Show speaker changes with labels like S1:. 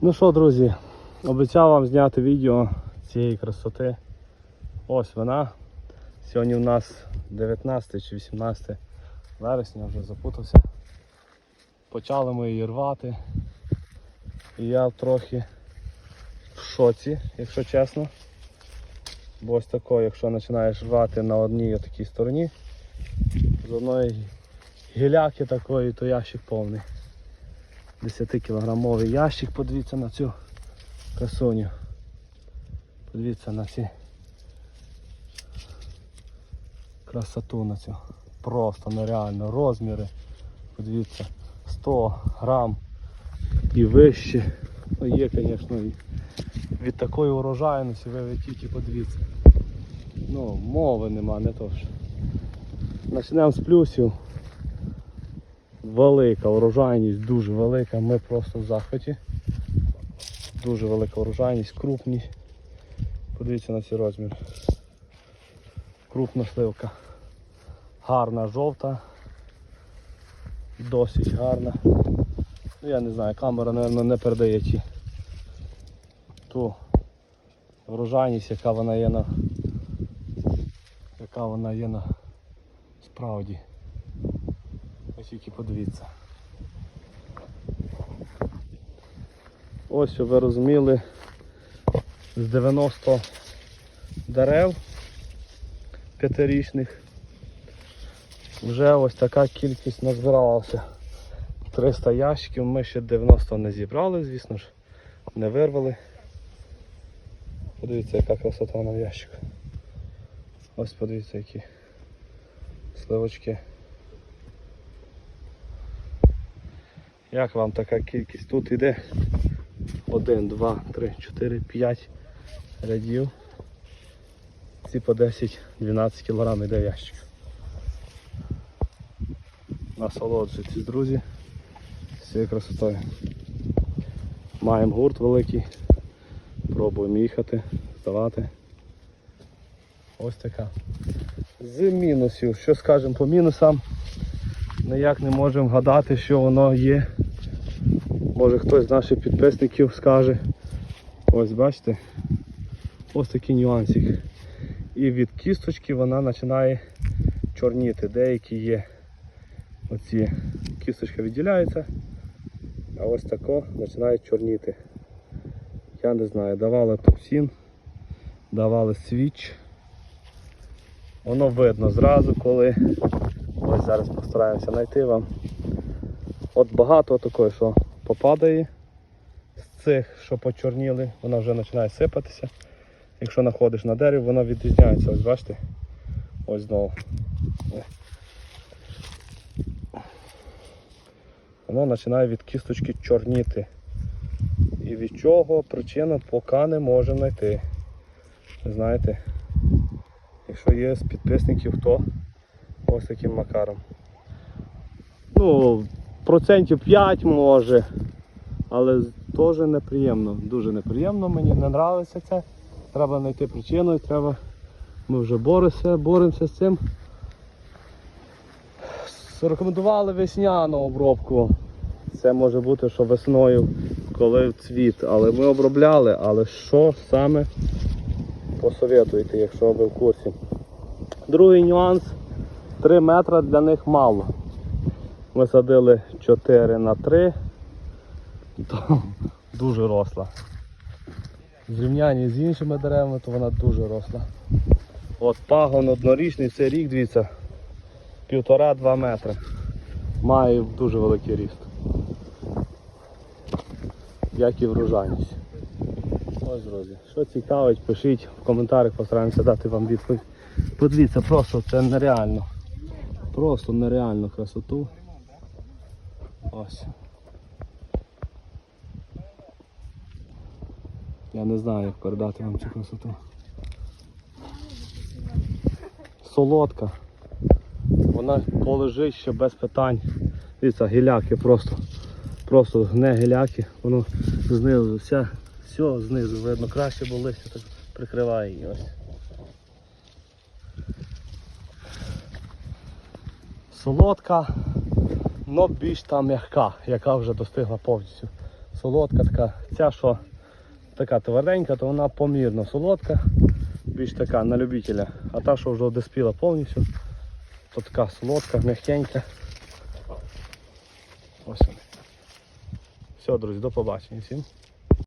S1: Ну що, друзі, обіцяв вам зняти відео цієї красоти. Ось вона. Сьогодні у нас 19 чи 18 вересня, вже запутався. Почали ми її рвати. І я трохи в шоці, якщо чесно. Бо ось тако, якщо починаєш рвати на одній такій стороні, з одної гіляки такої, то ящик повний. 10-кілограмовий ящик, подивіться на цю красуню. Подивіться на ці красоту на цю. Просто нереально розміри. Подивіться, 100 грам і вище. Ну є, звісно, і від такої урожайності ви тільки подивіться. Ну, мови нема, не то ж. Почнемо з плюсів. Велика урожайність, дуже велика, ми просто в захваті. Дуже велика урожайність, крупність. Подивіться на ці розміри. Крупна сливка. Гарна жовта. Досить гарна. Ну я не знаю, камера, мабуть, не передає ті. Ту врожайність, яка вона є на яка вона є на справді. Ось тільки подивіться. Ось, ви розуміли, з 90 дерев п'ятирічних вже ось така кількість назбиралася. 300 ящиків, ми ще 90 не зібрали, звісно ж, не вирвали. Подивіться, яка красота на ящику. Ось подивіться, які сливочки. Як вам така кількість? Тут іде 1, 2, 3, 4, 5 рядів. Ці по 10-12 кг йде ящик. Насолоджуйтесь, друзі, цією красотою. Маємо гурт великий, пробуємо їхати, здавати. Ось така. З мінусів. Що скажемо по мінусам? Ніяк не можемо вгадати, що воно є. Може хтось з наших підписників скаже. Ось бачите. Ось такий нюансик. І від кісточки вона починає чорніти. Деякі є оці кісточка відділяється, а ось тако починає чорніти. Я не знаю, давали токсин, давали свіч. Воно видно зразу, коли ось зараз постараємося знайти вам. От багато такої, що попадає з цих, що почорніли, вона вже починає сипатися. Якщо знаходиш на дереві, вона відрізняється. Ось бачите? Ось знову. Воно починає від кісточки чорніти. І від чого причина поки не можемо знайти. Знаєте, якщо є з підписників, хто ось таким макаром. Ну, процентів 5 може, але теж неприємно, дуже неприємно, мені не подобається це. Треба знайти причину і треба. Ми вже боремося, боремося з цим. Рекомендували весняну обробку. Це може бути, що весною, коли цвіт. Але ми обробляли, але що саме посоветуєте, якщо ви в курсі. Другий нюанс 3 метри для них мало. Ми садили 4 на 3, то дуже росла. В зрівнянні з іншими деревами, то вона дуже росла. От пагон однорічний, цей рік, дивіться, півтора-два метри. Має дуже великий ріст. Як і врожайність. Ось, друзі, що цікавить, пишіть в коментарях, постараємося дати вам відповідь. Подивіться, просто це нереально. Просто нереальну красоту. Ось. Я не знаю, як передати вам цю красоту. Солодка. Вона полежить ще без питань. Дивіться, гіляки просто. Просто не гіляки. Воно знизу вся, все знизу видно краще, бо листя так прикриває її ось. Солодка, но більш та м'яка, яка вже достигла повністю солодка така. Ця, що така тверденька, то вона помірно солодка, більш така на любителя. А та, що вже одеспіла повністю, то така солодка, м'якенька. Ось вони. Все, друзі, до побачення всім.